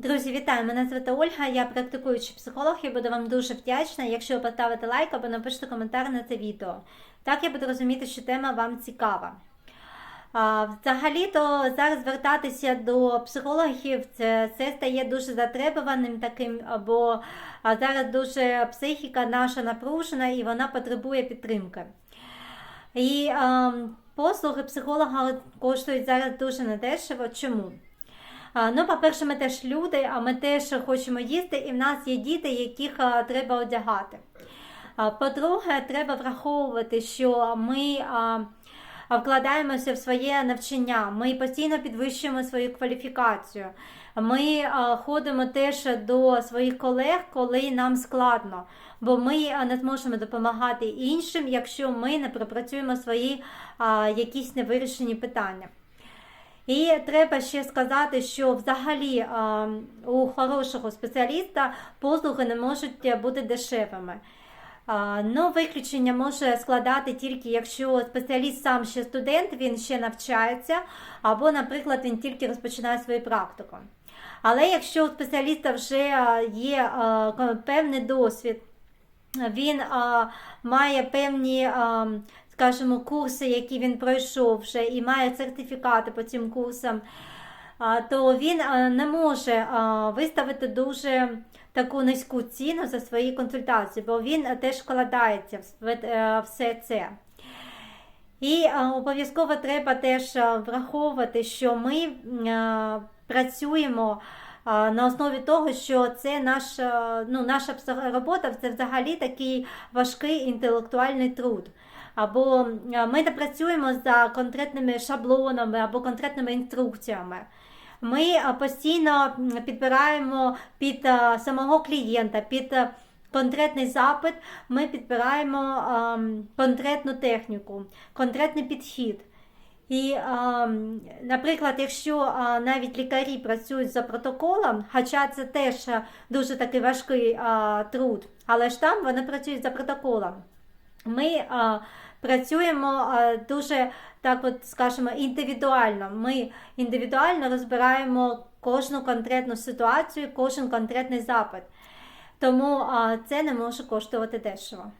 Друзі, вітаю! Мене звати Ольга, я практикуючий психолог і буду вам дуже вдячна, якщо ви поставите лайк або напишете коментар на це відео. Так я буду розуміти, що тема вам цікава. Взагалі-то зараз звертатися до психологів це, це стає дуже затребуваним таким, бо зараз дуже психіка наша напружена і вона потребує підтримки. І е, послуги психолога коштують зараз дуже недешево. Чому? Ну, по-перше, ми теж люди, а ми теж хочемо їсти, і в нас є діти, яких треба одягати. По-друге, треба враховувати, що ми вкладаємося в своє навчання, ми постійно підвищуємо свою кваліфікацію. Ми ходимо теж до своїх колег, коли нам складно, бо ми не зможемо допомагати іншим, якщо ми не пропрацюємо свої якісь невирішені питання. І треба ще сказати, що взагалі у хорошого спеціаліста послуги не можуть бути дешевими. Ну, виключення може складати тільки якщо спеціаліст сам ще студент, він ще навчається, або, наприклад, він тільки розпочинає свою практику. Але якщо у спеціаліста вже є певний досвід, він має певні, скажімо, курси, які він пройшов вже, і має сертифікати по цим курсам, то він не може виставити дуже таку низьку ціну за свої консультації, бо він теж вкладається в е, все це. І обов'язково треба теж враховувати, що ми працюємо на основі того, що це наша, ну, наша робота це взагалі такий важкий інтелектуальний труд. Або ми не працюємо за конкретними шаблонами або конкретними інструкціями. Ми постійно підбираємо під самого клієнта, під конкретний запит, ми підбираємо конкретну техніку, конкретний підхід. І, наприклад, якщо навіть лікарі працюють за протоколом, хоча це теж дуже такий важкий труд, але ж там вони працюють за протоколом. Ми працюємо дуже так, от скажімо, індивідуально. Ми індивідуально розбираємо кожну конкретну ситуацію, кожен конкретний запит. Тому це не може коштувати дешево.